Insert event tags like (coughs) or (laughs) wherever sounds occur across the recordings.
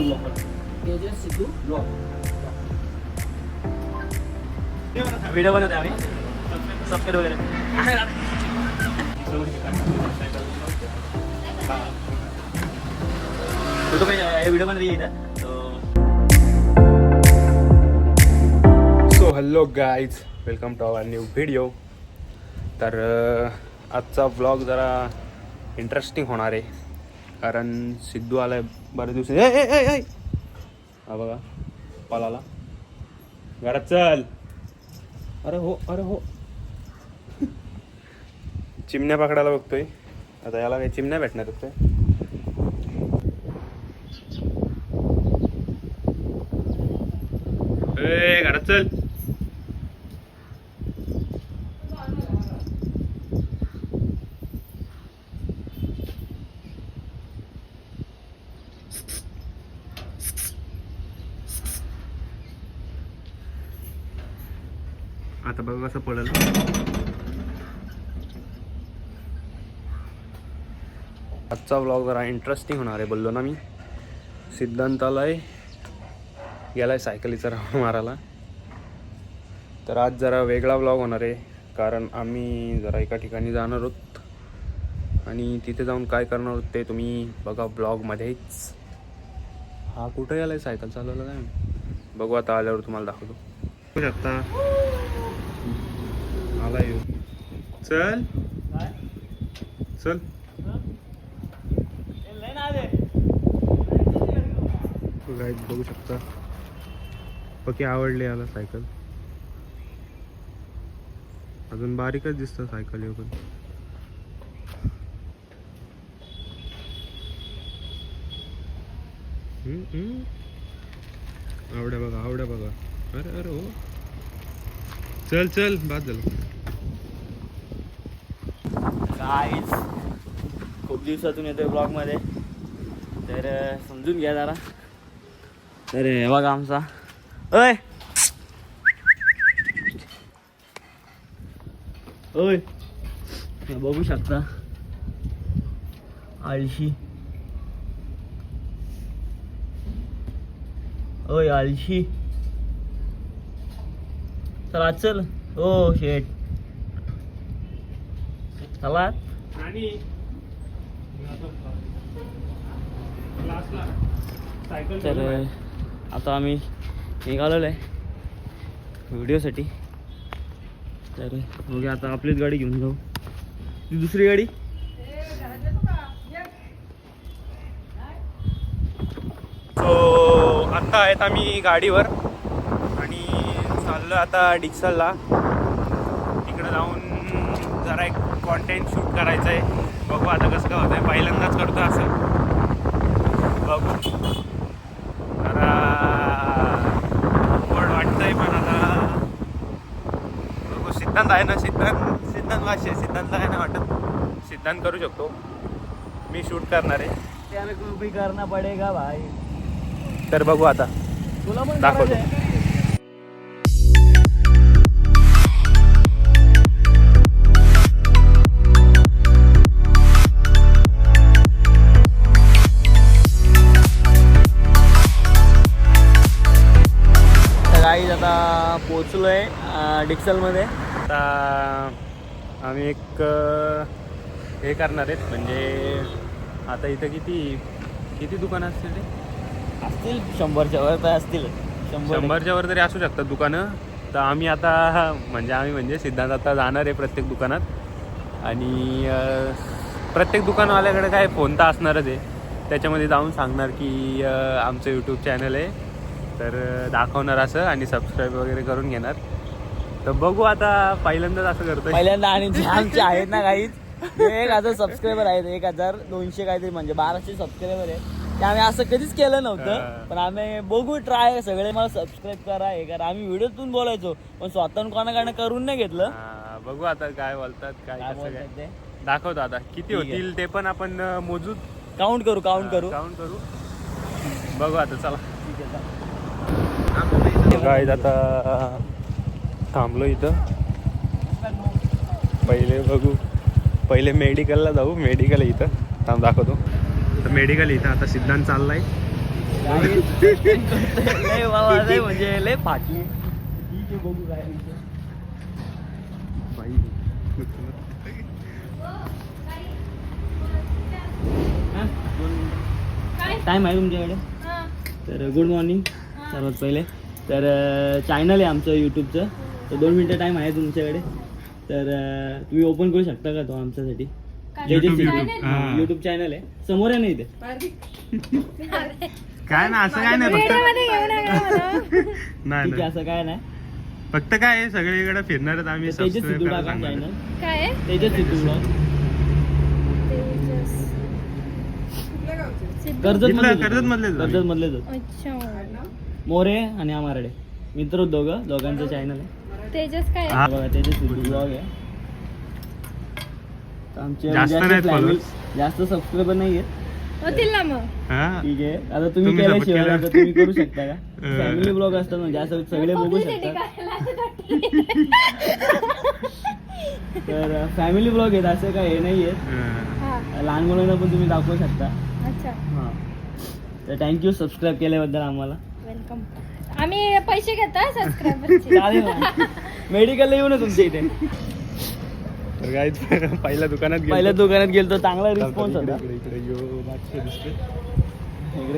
Siddhu blog Tejas Siddhu blog video बनवते आम्ही subscribe वगैरे तो तो काही व्हिडिओमध्ये येतात so hello guys welcome to our new video तर आजचा व्लॉग जरा इंटरेस्टिंग होणार आहे. कारण सिद्धू आलाय बरेच दिवस ए ए ए ए. हा बघा पालाला. घरात चल. अरे हो अरे हो. चिमण्या पकडायला बघतोय. आता याला काही चिमण्या भेटणार आहेत ए घरात चल आता बघा कसं पडल आजचा व्लॉग जरा इंटरेस्टिंग होणार आहे बोललो ना मी. सिद्धांताला आहे गेलाय सायकलीचा राऊंड मारायला. तर आज जरा वेगळा व्लॉग होणार आहे कारण आम्ही जरा एका ठिकाणी जाणार आहोत. आणि तिथे जाऊन काय करणार आहोत ते तुम्ही बघा ब्लॉगमध्येच हा कुठं गेलाय सायकल चालवलं काय. बघू आता आल्यावर तुम्हाला दाखवतो. बघू शकता. आला येऊ चल चल. बघू शकता. पक्की आवडली याला सायकल अजून बारीकच दिसतं सायकल हम्म. आवड्या बघा आवड्या बघा. अरे अरे हो. चल चल बाद झालं. काहीच खूप दिवसातून येतोय ब्लॉगमध्ये. तर समजून घ्या जरा. तर हे बघा आमचा. ओय! ओय! बघू शकता. आळशी. ओय आळशी. चला चल. ओ शेट चला. तर आता आम्ही निघालेलो आहे. व्हिडिओसाठी. तर बघूया आता आपलीच गाडी घेऊन जाऊ. ती दुसरी गाडी? सो आता आहेत आम्ही गाडीवर. आणि चाललो आता डिक्सलला. तिकडे जाऊन जरा एक कॉन्टेंट शूट करायचं आहे बघू आता कसं काय होतं आहे पहिल्यांदाच करतो असं. बघू जरा आवड वाटतंय पण आता. बघू सिद्धांत आहे ना सिद्धांत सिद्धांत भाषे सिद्धांत आहे ना वाटत. सिद्धांत करू शकतो. मी शूट करणार आहे. त्याला भी करना पडेगा भाई. तर बघू आता. तुला पण दाखवतो. डिक्सलमध्ये? आता आम्ही एक हे करणार आहेत म्हणजे आता इथं किती किती दुकानं असतील ते? असतील शंभरच्या वर तर असतील. शंभर शंभरच्या वर तरी असू शकतात दुकानं. तर आम्ही आता म्हणजे आम्ही म्हणजे सिद्धांत आता जाणार आहे प्रत्येक दुकानात. आणि प्रत्येक दुकानवाल्याकडे काय फोन तर असणारच आहे. त्याच्यामध्ये जाऊन सांगणार की आमचं यूट्यूब चॅनल आहे. तर दाखवणार असं आणि सबस्क्राईब वगैरे करून घेणार. तर बघू आता पहिल्यांदाच असं करतोय. पहिल्यांदा आणि जे (laughs) आमचे आहेत ना काहीच एक हजार सबस्क्रायबर आहेत एक हजार दोनशे काहीतरी म्हणजे बाराशे सबस्क्रायबर आहे ते आम्ही असं कधीच केलं हा. नव्हतं पण आम्ही बघू ट्राय सगळे मला सबस्क्राईब करा हे करा. आम्ही व्हिडिओतून बोलायचो पण स्वतःहून कोणाकडनं करून नाही घेतलं. हा, बघू आता काय बोलतात काय काय कसं काय. बोलतात ते? दाखवतो आता किती ठीक आहे. होतील ते पण आपण अ, मोजू काउंट करू काउंट करू. काउंट करू. बघू आता चला. ठीक आहे चला. काय आता थांबलो इथं. पहिले बघू. पहिले मेडिकलला जाऊ मेडिकल इथं. थांब दाखवतो. तर मेडिकल इथं आता सिद्धांत चाललाय. म्हणजे फाटली आहे. हा? टाइम आहे तुमच्याकडे? तर गुड मॉर्निंग सर्वात पहिले. तर चॅनल आहे आमचं यूट्यूबचं तर दोन मिनटं टाईम आहे तुमच्याकडे. तर अं, तुम्ही ओपन करू शकता का तो आमच्यासाठी? YouTube, YouTube. हा. यूट्यूब चॅनल आहे. समोर आहे ना इथे? काय ना असं काय नाही फक्त. नाही ठीक नाही आहे असं काय नाही. फक्त काय आहे, सगळीकडे फिरणारच आम्ही करायला टाका सांगणार. चॅनल काय सिद्धू. कर्जत इथलं कर्जत मधलेच आहे. कर्जत मधलेच. अच्छा. मोरे आणि आमारडे. मित्र दोघं दोघांचं चॅनल आहे. तेजस काय हा. आहे? बघा ब्लॉग आहे तर आमचे जास्त म्हणजे नाहीत असे family- followers. जास्त सबस्क्रायबर नाही आहेत होतील ना मग हा ठीक आहे आता तुम्ही तुम्ही support केल्याशिवाय केलं. आता तुम्ही करू शकता का (laughs) अं. फॅमिली ब्लॉग असतात म्हणजे असं सगळे बघू Publicity शकतात करायला (laughs) वाटली. तर फॅमिली ब्लॉग आहेत असं काय हे नाही आहेत हा. हा, लहान मुलांना पण तुम्ही दाखवू शकता अच्छा हां तर थँक्यू सबस्क्राईब केल्याबद्दल आम्हाला वेलकम आम्ही पैसे घेता सबस्क्रायबरचे (laughs) चालेल मेडिकलला येऊ ना तुमच्या इथे. तर guys, पहिल्या दुकानात गेलो. पहिल्या दुकानात गेलो तर चांगला रिस्पॉन्स होता इकडे, इकडे, इकडे, यो,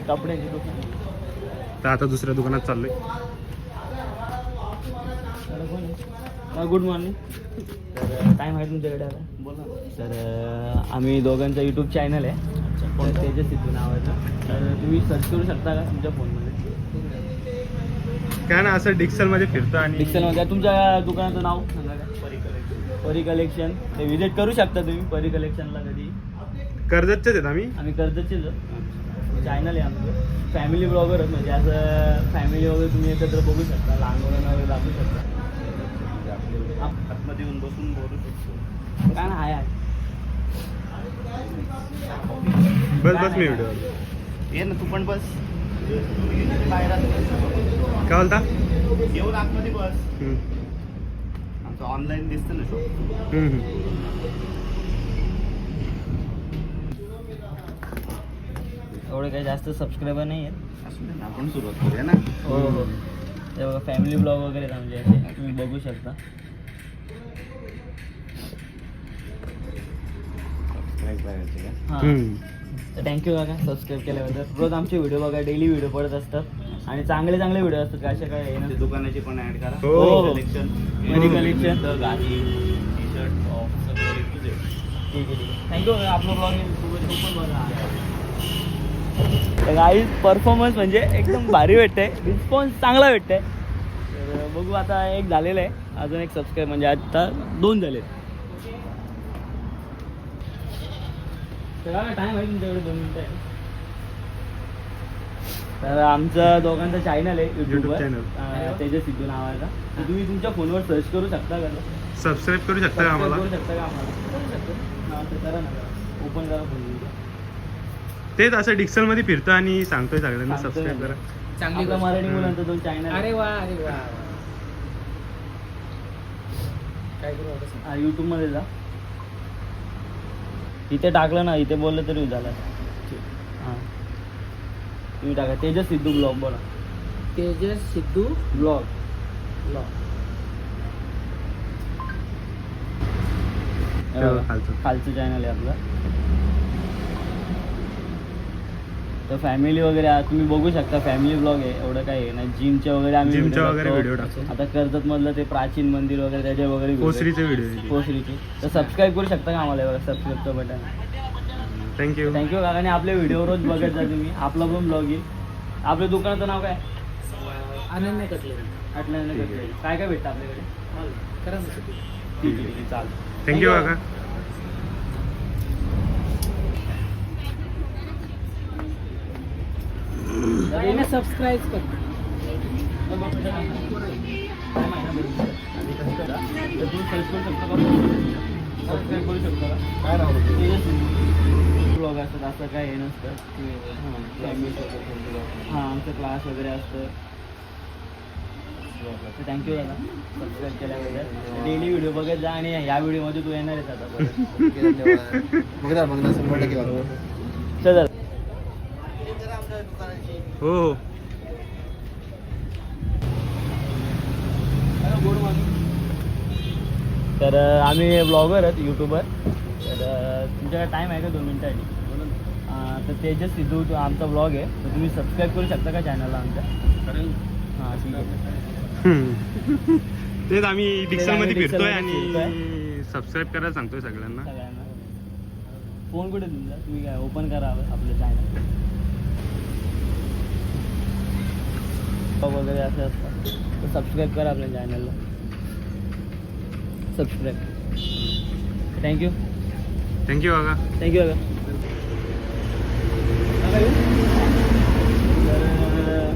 कपड्याचे दुकान. तर आता दुसऱ्या दुकानात चाललोय. गुड मॉर्निंग तर टाईम आहे तुमच्याकडे आता. बोला तर आम्ही दोघांचा यूट्यूब चॅनल आहे. तेजस सिद्धू नावाचं. तर तुम्ही सर्च करू शकता का तुमच्या फोनमध्ये काय ना असं डिक्सलमध्ये फिरतो आणि डिक्सलमध्ये. तुमच्या दुकानाचं नाव? सांगा का परी कलेक्शन. ते विजिट करू शकता तुम्ही परी कलेक्शनला कधी. कर्जतचेच आहेत आम्ही? आम्ही कर्जतचेच चॅनल आहे आमचं. फॅमिली ब्लॉगर म्हणजे असं फॅमिली वगैरे तुम्ही एकत्र बघू शकता. लहान मुलांना वगैरे दाखवू शकता. आप- आतमध्ये येऊन बसून बोलू शकतो. काय ना आहे आहे. बस बस मी व्हिडिओ ये ना तू पण बस. काय बोलता? येऊन आतमध्ये बस. हम्म. आमचं ऑनलाईन दिसतं ना शॉप हम्म, हम्म. एवढे काही जास्त सबस्क्रायबर नाही आहेत आपण सुरुवात करूया ना. हो हो. ते बघा फॅमिली ब्लॉग वगैरे आहेत आमचे. असे तुम्ही बघू शकता. सबस्क्राईब करायचं का? हां. हम्म. तर थँक्यू काका सबस्क्राईब केल्याबद्दल. रोज आमचे व्हिडिओ बघा डेली व्हिडिओ पडत असतात. आणि चांगले चांगले व्हिडिओ असतात काय हे ते नसतं. दुकानाची पण ऍड करा. हो. कलेक्शन मनी कलेक्शन गाडी टी शर्ट टॉप सगळं A to Z. ठीक आहे ठीक आहे. थँक्यू आपला ब्लॉग पण बघा. तर काही परफॉर्मन्स म्हणजे एकदम भारी भेटतंय रिस्पॉन्स चांगला भेटतंय तर बघू आता एक झालेलं आहे. अजून एक सबस्क्राईब म्हणजे आता दोन झाले आहे तुमच्याकडे दोन मिनिटं? आहे तर आमचं दोघांचं चॅनल आहे YouTube युट्यूबवर. तेजस सिद्धू नावाचा. तुम्ही तुमच्या फोनवर सर्च करू शकता का? सबस्क्राईब करू शकता का आम्हाला? करू शकता का आम्हाला? करू शकतो. तर करा ना ओपन करा फोन तेच असं डिक्सलमध्ये फिरतो आणि सांगतोय सगळ्यांना सांगतोय. सबस्क्राईब. करा. चांगली मराठी मुलांचा दोन चॅनल अरे वा अरे वा. काय युट्यूबमध्ये जा. इथे टाकलं ना इथे बोललं तरी झालं. हां. तुम्ही टाका. तेजस सिद्धू ब्लॉग बोला. तेजस सिद्धू ब्लॉग. ब्लॉग. खालचं. खालचं चॅनल आहे आपलं. तर फॅमिली वगैरे तुम्ही बघू शकता फॅमिली ब्लॉग आहे एवढं काही आहे ना. जिमचे वगैरे आम्ही video वगैरे टाकतो. व्हिडिओ टाकतो. आता कर्जत मधलं ते प्राचीन मंदिर वगैरे त्याचे वगैरे कोसरीचे व्हिडिओ आहे. कोसरीचे. तर सबस्क्राईब करू शकता का आम्हाला बघा सबस्क्राईबचं बटन थँक्यू थँक्यू काकाने आपले व्हिडिओ रोज बघत जा तुम्ही. आपला पण ब्लॉग येईल आपल्या दुकानाचं नाव काय? कटले. आठल्याने काय काय भेटतं आपल्याकडे? करा ना. सिद्धू. ठीक आहे ठीक आहे. चालतं थँक्यू काका. सबस्क्राईब कर. ब्लॉग असतात असं काय हे नसतं. हां आमचं क्लास वगैरे असतं. थँक्यू दादा. सबस्क्राईब केल्याबद्दल. डेली व्हिडिओ बघत जा आणि ह्या व्हिडिओमध्ये तू येणार आहेस आता. परत. बघा बघा शंभर टक्के हो हो. तर आम्ही ब्लॉगर आहेत यूट्यूबर तर तुमच्याकडे टाईम आहे का दोन मिनिटासाठी अं, तर तेजस सिद्धू तो आमचा ब्लॉग आहे. तर तुम्ही सबस्क्राईब करू शकता का चॅनलला आमच्या? हां ठीक आहे. (laughs) तेच आम्ही डिक्सनमध्ये आम्ही फिरतोय आणि सबस्क्राईब करायला सांगतोय सगळ्यांना. सगळ्यांना. फोन कुठे तुमचा? तुम्ही काय ओपन करा आपलं चॅनल वगैरे असं असतं तर सबस्क्राईब करा आपल्या चॅनलला subscribe thank you thank you बघा थँक्यू काका तर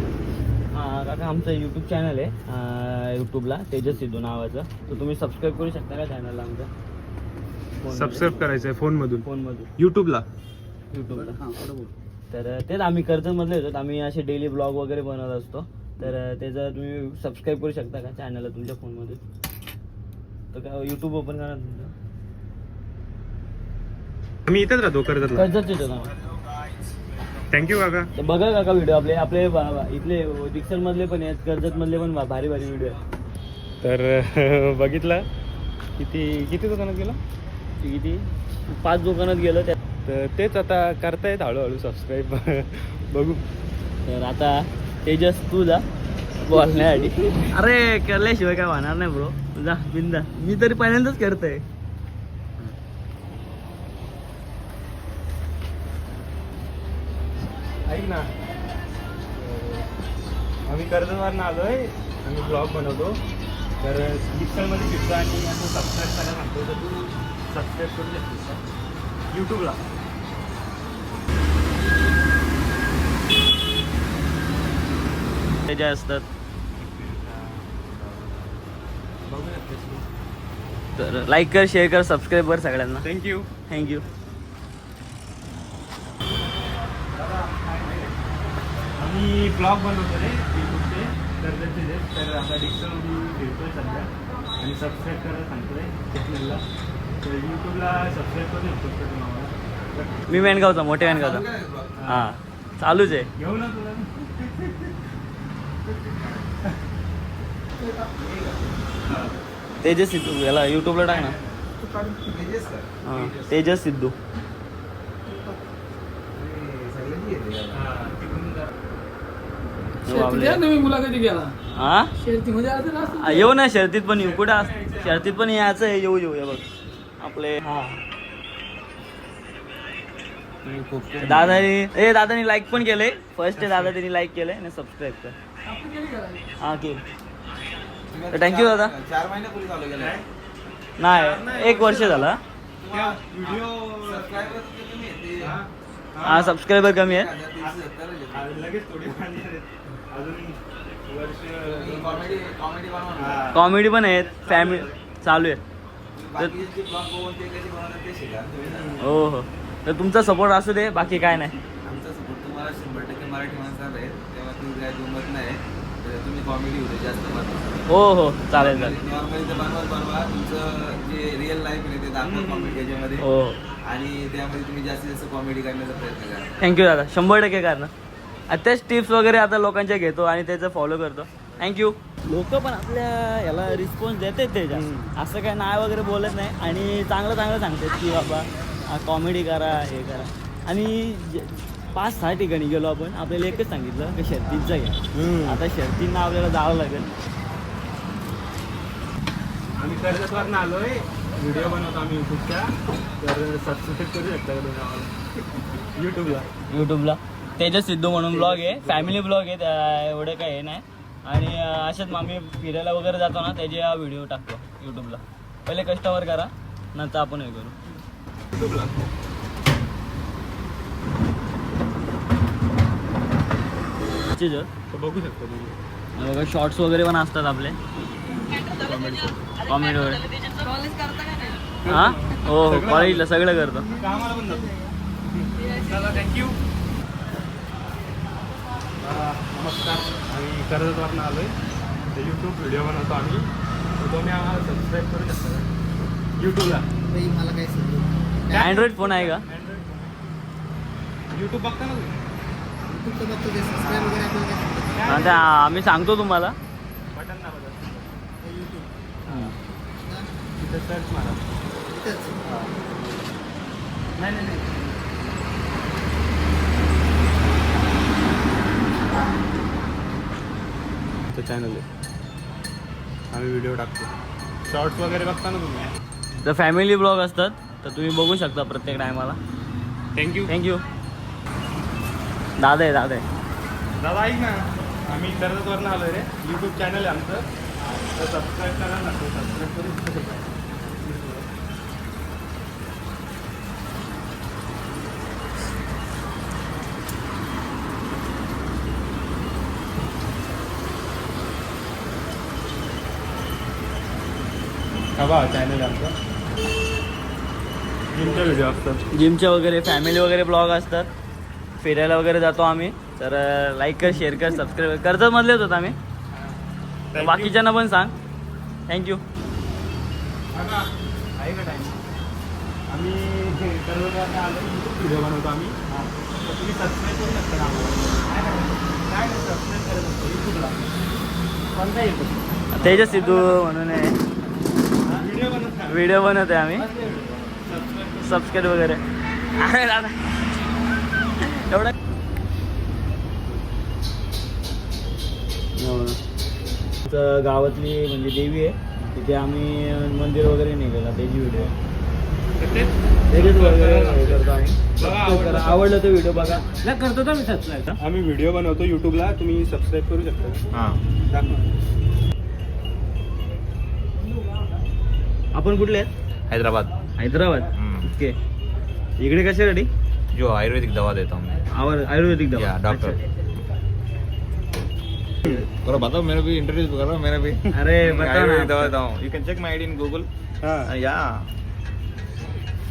हां काका आमचं यूट्यूब चॅनल आहे. यूट्यूबला तेजस सिद्धू नावाचं. तर तुम्ही सबस्क्राईब करू शकता का चॅनलला फोनमध्ये? सबस्क्राईब करायचंय फोन मधून फोनमधून युट्यूबला यूट्यूबला तर तेच आम्ही कर्जतमधले होतो आम्ही असे डेली ब्लॉग वगैरे बनवत असतो. तर त्याचं तुम्ही सबस्क्राईब करू शकता का चॅनलला तुमच्या फोनमध्ये तर काय यूट्यूब ओपन करा तुमचं? मी इथेच राहतो कर्जतचे होतो आम्ही थँक्यू काका. तर बघा काका व्हिडिओ आपले आपले बा- बा- इथले डिक्सन मधले पण आहेत कर्जत मधले पण भा- भारी भारी व्हिडिओ आहेत. तर (laughs) बघितलं. किती किती दुकानात गेला? ते किती? पाच दुकानात गेलो त्या तर तेच आता करतायत हळूहळू सबस्क्राईब (laughs) बघू. तर आता तेजस तू जा. बोलण्यासाठी (laughs) अरे केल्याशिवाय काय होणार नाही ब्रो जा बिंदा. मी तरी पहिल्यांदाच करतोय ऐक ना. आम्ही कर्जतवरनं आलोय. आम्ही ब्लॉग बनवतो. तर मध्ये फिरतो आणि असं सबस्क्राईब करायला सांगतो. तर तू सबस्क्राईब करू शकतोस का? यूट्यूबला ते जे असतात तर लाईक कर शेअर कर सबस्क्राईब कर सगळ्यांना. थँक्यू थँक्यू आम्ही ब्लॉग बनवतो रे यूट्यूबचे कर्जतचे जे. तर आता डिक्शनमध्ये फिरतोय सध्या. आणि सबस्क्राईब करायला सांगतोय चॅनलला. तर यूट्यूबला सबस्क्राईब करू शकतो का तुम्हाला मी मेनगावचा मोठे मेनगावचा हां. चालूच आहे. घेऊ ना तुला. (laughs) तेजस सिद्धू याला यूट्यूबला टाक ना. हां तेजस सिद्धू. मुलाखती गेला हा? आ, येऊ ना शर्तीत पण येऊ. कुठं अस- शर्तीत पण यायचं आहे. येऊ येऊ हे बघ. आपले दादानी ए दादानी लाईक पण केलंय. फर्स्ट दादा त्यांनी लाईक केलंय आणि सबस्क्राईब कर. हा तर थँक्यू दादा. चार महिन्यापूर्वी चालू केलं नाही एक वर्ष झाला. व्हिडिओ हा. सबस्क्रायबर कमी आहे कॉमेडी. हा. पण आहेत. फॅमिली चालू आहे. हो हो. तर तुमचा सपोर्ट असू दे बाकी काय नाही. आमचा सपोर्ट तुम्हाला शंभर टक्के मराठी माणसाला आहे तेव्हा तुम्ही काय दुमत नाही तर तुम्ही कॉमेडी होते जास्त बनवा हो हो चालेल चालेल. नॉर्मली ते बनवत बनवा तुमचं जे रिअल लाईफ आहे ते दाखवा कॉमेडी त्याच्यामध्ये हो. आणि त्यामध्ये तुम्ही जास्तीत जास्त कॉमेडी करण्याचा प्रयत्न करा. थँक्यू दादा. शंभर टक्के करणार. आत्ताच टिप्स वगैरे आता लोकांच्या घेतो आणि त्याचं फॉलो करतो. थँक्यू लोक पण आपल्या याला रिस्पॉन्स देतात त्याच्या असं काय नाही वगैरे बोलत नाही. आणि चांगलं चांगलं सांगतात की बाबा कॉमेडी करा हे करा. आणि जे- पाच सहा ठिकाणी गेलो आपण. आपल्याला एकच सांगितलं की शर्तींचा घ्या आता शर्तींना आपल्याला जावं लागेल. आम्ही कर्जतवरनं आलोय. व्हिडिओ बनवतो आम्ही युट्यूबच्या. तर सबस्क्राईब करू शकता का तुम्ही आम्हाला? युट्यूबला. यूट्यूबला. तेजस सिद्धू म्हणून ब्लॉग आहे. फॅमिली ब्लॉग आहे. त्या- एवढं काही हे नाही. आणि अं, असेच मग आम्ही फिरायला वगैरे जातो ना त्याचे व्हिडिओ टाकतो. यूट्यूबला. पहिले कस्टमर करा. नंतर आपण हे करू. युट्यूबला. तर बघू शकता तुम्ही बघा शॉर्ट्स वगैरे पण असतात आपले. कॉमेडी वगैरे हां? हो हो कॉलेजला सगळं करतो. थँक्यू नमस्कार. आम्ही कर्जतवरनं आलोय. तर यूट्यूब व्हिडिओ बनवतो आम्ही. तर तुम्ही आम्हाला सबस्क्राईब करू शकता. का यूट्यूबला मला काय अँड्रॉइड फोन आहे का? यूट्यूब बघता ना तुम्ही युट्यूबचं बघतो ते सबस्क्राईब वगैरे आपल्याला काय सांगतात? हा, ते आम्ही सांगतो तुम्हाला. बटन दाबा युट्यूब हम्म. तिथं सर्च मारा इथंच नाही नाही नाही चॅनल आहे. आम्ही व्हिडिओ टाकतो. शॉर्ट्स वगैरे बघता ना तुम्ही? तर फॅमिली ब्लॉग असतात तर तुम्ही बघू शकता प्रत्येक टायमाला थँक्यू थँक्यू दादा आहे दादा. आहे दादा ऐक ना. आम्ही कर्जतवरनं आलो रे. यूट्यूब चॅनल आहे आमचं. तर सबस्क्राईब करा ना सबस्क्राईब हा बा चॅनल आहे आमचं? जिमचे व्हिडिओ असतात. जिमचे वगैरे फॅमिली वगैरे ब्लॉग असतात. फिरायला वगैरे जातो आम्ही. तर लाईक कर शेअर कर सबस्क्राईब कर. कर्जत मधलेच होत आम्ही. तर बाकीच्यांना पण सांग. थँक्यू आहे का टाइम आम्ही कर्जतवरनं आलो यूट्यूब व्हिडिओ बनवतो आम्ही. तर तुम्ही सबस्क्राईब करू शकता ना आम्हाला. काय नाही सबस्क्राईब करत असतो यूट्यूबला कोणता यूट्यूब तेजस सिद्धू म्हणून आहे. व्हिडिओ बनवतो बनवते आम्ही. सबस्क्राईब सबस्क्राईब वगैरे. अरे (laughs) दादा. एवढं? तर गावातली म्हणजे देवी आहे. तिथे आम्ही मंदिर वगैरे निघाला त्याची व्हिडिओ. आवडलं तर व्हिडिओ बघा. नाही करतो तर मी सबस्क्राईब आम्ही व्हिडिओ बनवतो यूट्यूबला तुम्ही सबस्क्राईब करू शकता. हां. आपण कुठले आहेत? हैदराबाद. हैदराबाद. ओके. इकडे कशासाठी जो आयुर्वेदिक दवा देता हूँ मैं। आवर आयुर्वेदिक दवा। या डॉक्टर करो बताओ मेरा भी इंट्रोड्यूस करो मेरा भी. अरे बता ना आयुर्वेदिक दवा देता हूँ। You can check my ID in Google हां। या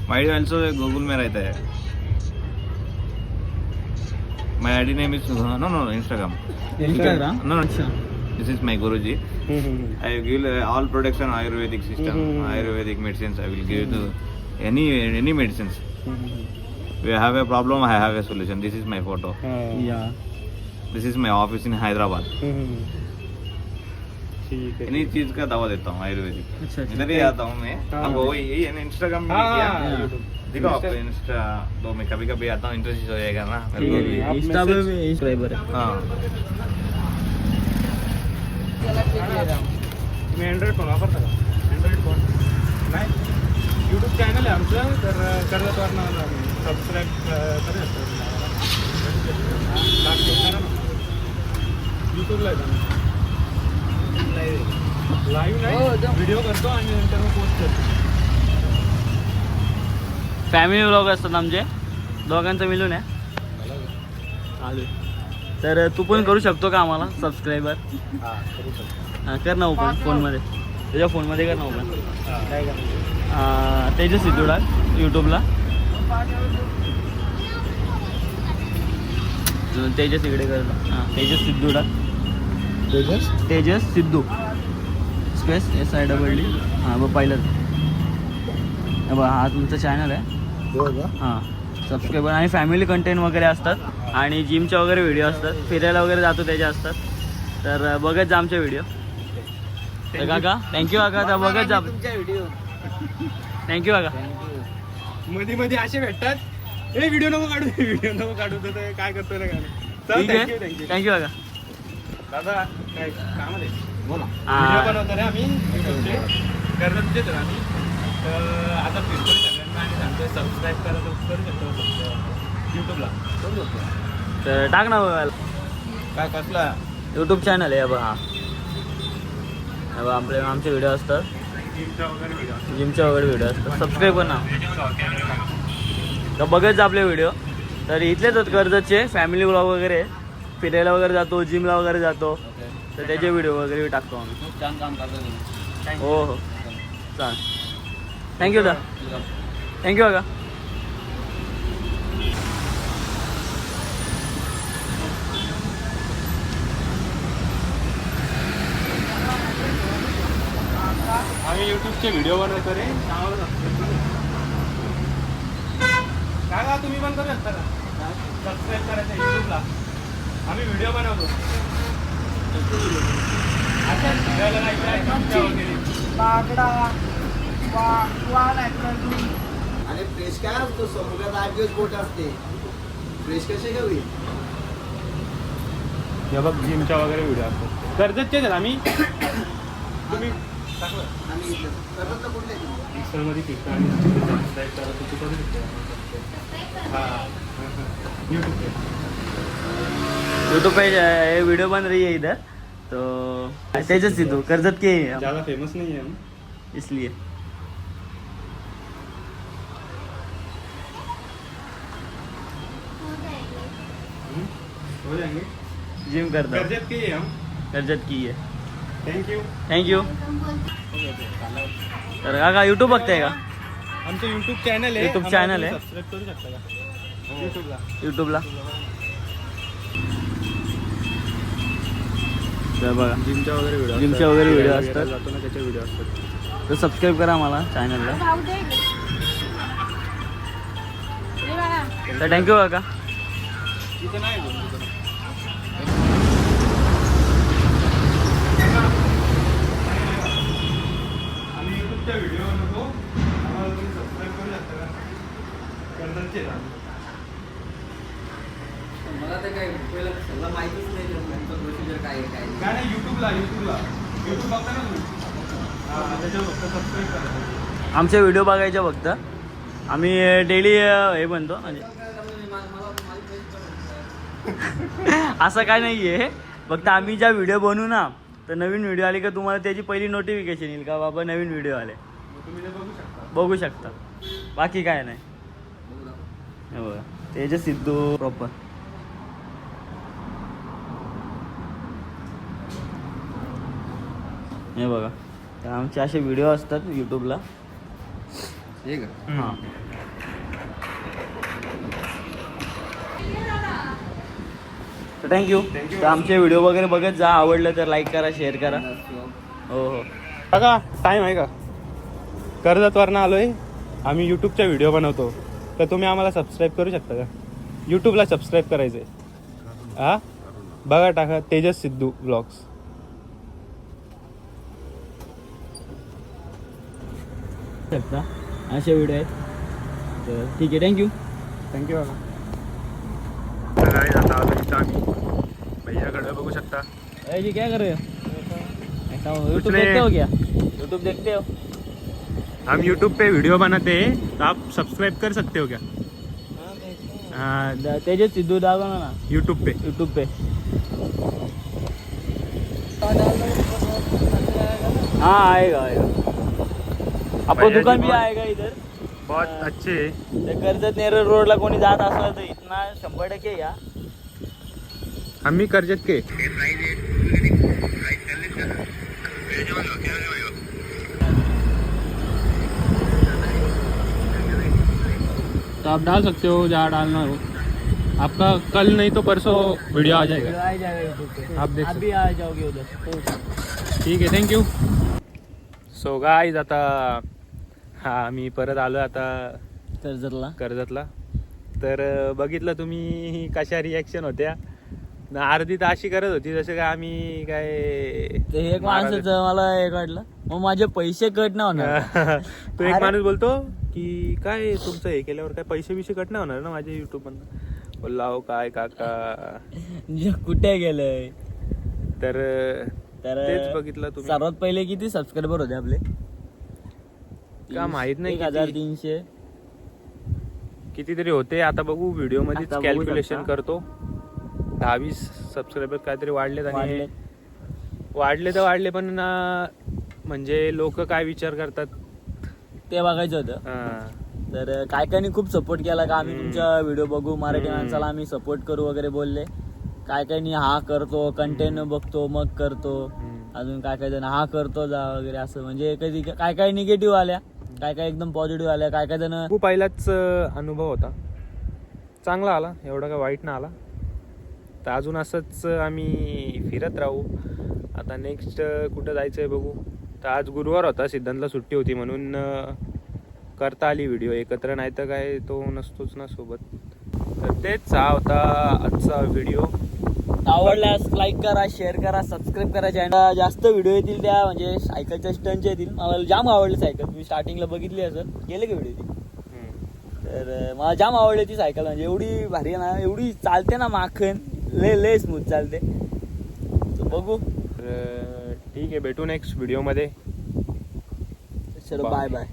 माई आईडी ऑल्सो गूगल में रहता है। My ID name is no no Instagram Instagram No, no. अच्छा। दिस is my Guru G I give uh, all products on Ayurvedic system. Ayurvedic medicines. I will give to any any medicines. We have a problem, I have a solution. This is my photo. या This is my office in Hyderabad. ठीक है Any चीज का दवा देता हूँ आयुर्वेदिक. अच्छा अच्छा. इधर ही आता हूँ मैं. हाँ। अब वही यही इंस्टाग्राम में हाँ, किया। हाँ, YouTube. देखो आपको इंस्टा तो मैं कभी कभी आता हूँ इंटरेस्ट हो जाएगा ना मेरे को है भी। आप इंस्टा पे message- भी सब्सक्राइबर है। हाँ। तुम्ही अँड्रॉइड फोन वापरता का अँड्रॉइड फोन नाही यूट्यूब चॅनल आहे आमचं तर कर्जतवरनं आलो आम्ही सबस्क्राईब करू शकता यूट्यूबला आहे लाईव्ह नाही. व्हिडिओ करतो आणि नंतर मग पोस्ट करतो. फॅमिली ब्लॉग असतात आमचे. दोघांचं मिळून आहे. तर तू पण करू शकतो का आम्हाला सबस्क्रायबर हां करू शकतो. हा, कर ना ओपन फोनमध्ये. तुझ्या फोनमध्ये कर ना ओपन काय तेजस सिद्धूडा यूट्यूबला तेजस इकडे कर. हां Tejas सिद्धूडा Tejas? Tejas Siddhu. Space S I double D हां बघ पाहिलं. हे बघ हा तुमचा चॅनल आहे. हो हां सबस्क्राईबर आणि फॅमिली कंटेंट वगैरे असतात. आणि जिमचे वगैरे व्हिडिओ असतात. फिरायला वगैरे जातो त्याचे असतात. तर बघत जा आमचे व्हिडिओ तर काका थँक्यू काका. तर बघत जा. थँक्यू काका. मध्ये मध्ये असे भेटतात. ए व्हिडिओ नको काढू (laughs) व्हिडिओ नको काढू तर ते काय करतोय ना काय थँक्यू आहे. थँक्यू थँक्यू काका. दादा काय कामामध्ये बोला. हा. व्हिडिओ बनवतो रे आम्ही. कर्जतचेच आहे आम्ही. तर आता फिरतोय सगळ्यांना आणि सांगतोय सबस्क्राईब करा तर करू शकतो युट्यूबला करू शकतो तर टाक ना काय कसला? यूट्यूब चॅनल आहे बघा. हा हे बघा, आपले आमचे व्हिडिओ असतात. जिमचा वगैरे व्हिडिओ जिमचे वगैरे व्हिडिओ असतात. सबस्क्राईब कर. ना तर बघत जा आपले व्हिडिओ तर इथलेच आहेत कर्जतचे. फॅमिली ब्लॉग वगैरे. फिरायला वगैरे जातो जिमला वगैरे जातो. तर त्याचे व्हिडिओ वगैरे टाकतो आम्ही. छान काम करतो हो हो. चाल थँक्यू दा. थँक्यू काका युट्यूबचे व्हिडिओ बनवतो रे आम्हाला सबस्क्राईब करू. काय का तुम्ही पण करू शकता का? सबस्क्राईब करायचं युट्यूबला आम्ही व्हिडिओ बनवतो. फिरायला वगैरे. आणि फ्रेश काय असतो? समुद्रात आठ दिवस बोट असते. फ्रेश कसे होईल हे बघ जिमच्या वगैरे व्हिडिओ असतात. कर्जतचेच आहेत आम्ही. (coughs) तुम्ही मिक्सरमध्ये पिकतं आणि हां यूट्यूब यूट्यूब पे वीडियो बन रही है इधर तो तेजस सिद्धू कर्जत के ज़्यादा फेमस नहीं है हम। इसलिए। हो जाएंगे। जिम करता कर्जत के ही हम। कर्जत की है। थँक यू थँक्यू तर काका यूट्यूब बघताय का? आमचं यूट्यूब चॅनल आहे. YouTube channel आहे. सबस्क्राईब करू शकता का? यूट्यूबला यूट्यूबला तर बघा. जिमच्या वगैरे व्हिडिओ जिमचे वगैरे व्हिडिओ असतात. जातो ना त्याचे व्हिडिओ असतात. तर सबस्क्राईब करा मला चॅनलला हे तर थँक्यू काका. तिथं नाही कर्जतचे आहेत आम्ही. मला तर काय पहिला सगळं माहितीच नाही त्यांचं प्रोसिजर काय आहे काय नाही. काय नाही यूट्यूबला यूट्यूबला यूट्यूब बघता ना तुम्ही? त्याच्यावर फक्त सबस्क्राईब करा. आमचे व्हिडिओ बघायचे फक्त. आम्ही डेली हे बनतो म्हणजे (laughs) असं काय नाही आहे फक्त आम्ही ज्या व्हिडिओ बनवू ना तर नवीन व्हिडिओ आली का तुम्हाला त्याची पहिली नोटिफिकेशन येईल का बाबा नवीन व्हिडिओ आले. तुम्ही ते बघू शकता. बघू शकता. बाकी काय नाही. बघा. तेजस सिद्धू. प्रॉपर हे बघा. तर आमचे असे व्हिडिओ असतात यूट्यूबला हे का हां. तर थँक्यू तर आमचे व्हिडिओ वगैरे बघत जा. आवडलं तर लाईक करा शेअर करा. हो हो. बघा टाईम आहे का? कर्जतवरनं आलो आहे आम्ही यूट्यूबच्या व्हिडिओ बनवतो. तर तुम्ही आम्हाला सबस्क्राईब करू शकता का? यूट्यूबला सबस्क्राईब करायचं आहे हां? बघा टाका तेजस सिद्धू ब्लॉग्स शकता? असे व्हिडिओ आहेत. तर ठीक आहे थँक्यू थँक्यू बघा तर काय आता आलो इथं आम्ही भैयाकडे बघू शकता. जी क्या कर रहे हो यूट्यूब। देखते हो क्या? यूट्यूब देखते हो. हम यूट्यूब पे वीडियो बनाते हैं तो आप सब्सक्राइब कर सकते हो क्या? हाँ तेजस सिद्धू दाखव ना यूट्यूब पे। यूट्यूब पे। हाँ आएगा आएगा। आपको दुकान भी आएगा इधर। बहुत अच्छे। कर्जत नेरळ रोडला कोणी जात असलं तर इथना शंभर टक्के या। हम भी कर्जत के? तो आप डाल सकते हो जहाँ डालना हो। आपका कल नहीं तो परसों वीडियो आ जाएगा आ आप देख आप भी आ जाओगे उधर ठीक आहे थँक्यू सो गाईज आता हा मी परत आलो आता कर्जतला. कर्जतला. तर बघितलं तुम्ही कशा रिॲक्शन होत्या? न अर्धी तर अशी करत होती जसं काय आम्ही काय ते एक माणसाचं मला एक वाटलं. मग माझे पैसे कट नाही होणार. (laughs) तो एक. माणूस बोलतो की काय तुमचं हे केल्यावर काय पैसे बिसे कट नाही होणार ना माझ्या युट्यूब मधनं? बोलला हो काय काका. कुठे गेलंय? तर तर तेच बघितलं तुम्ही. सर्वात पहिले किती सबस्क्रायबर होते आपले? का माहीत नाही हजार. तीनशे. कितीतरी होते. आता बघू व्हिडिओ बघू कॅल्क्युलेशन. करतो. दहा वीस सबस्क्रायबर काहीतरी वाढलेत आणि वाढले वाढले तर वाढले पण ना म्हणजे लोक काय विचार करतात? ते बघायचं होतं. तर काय कायनी खूप सपोर्ट केला का आम्ही हम्म. तुमचा व्हिडिओ बघू. मराठी. माणसाला आम्ही सपोर्ट करू वगैरे बोलले. काय कायनी हा करतो कंटेंट बघतो मग करतो. अजून काय काय जण हा करतो जा वगैरे असं. म्हणजे कधी काय काय निगेटिव्ह आल्या काय काय एकदम पॉझिटिव्ह आल्या काय काय जण खूप पहिलाच अनुभव होता. चांगला आला एवढा काय वाईट ना आला. तर अजून असंच आम्ही फिरत राहू. आता नेक्स्ट कुठं जायचं आहे बघू. तर आज गुरुवार होता सिद्धांतला सुट्टी होती म्हणून करता आली व्हिडिओ एकत्र नाही तर काय तो नसतोच ना सोबत. तर तेच हा होता आजचा व्हिडिओ आवडल्यास लाईक करा शेअर करा सबस्क्राईब करा चॅनल जास्त व्हिडिओ येतील त्या म्हणजे सायकलच्या स्टंटच्या येतील. मला जाम आवडली सायकल मी स्टार्टिंगला बघितली असं गेले का व्हिडिओ तर मला जाम आवडली ती सायकल म्हणजे एवढी भारी ना एवढी चालते ना माखन लय लय स्मूथ चालते बघू. ठीक आहे भेटू नेक्स्ट व्हिडिओमध्ये चलो बाय बाय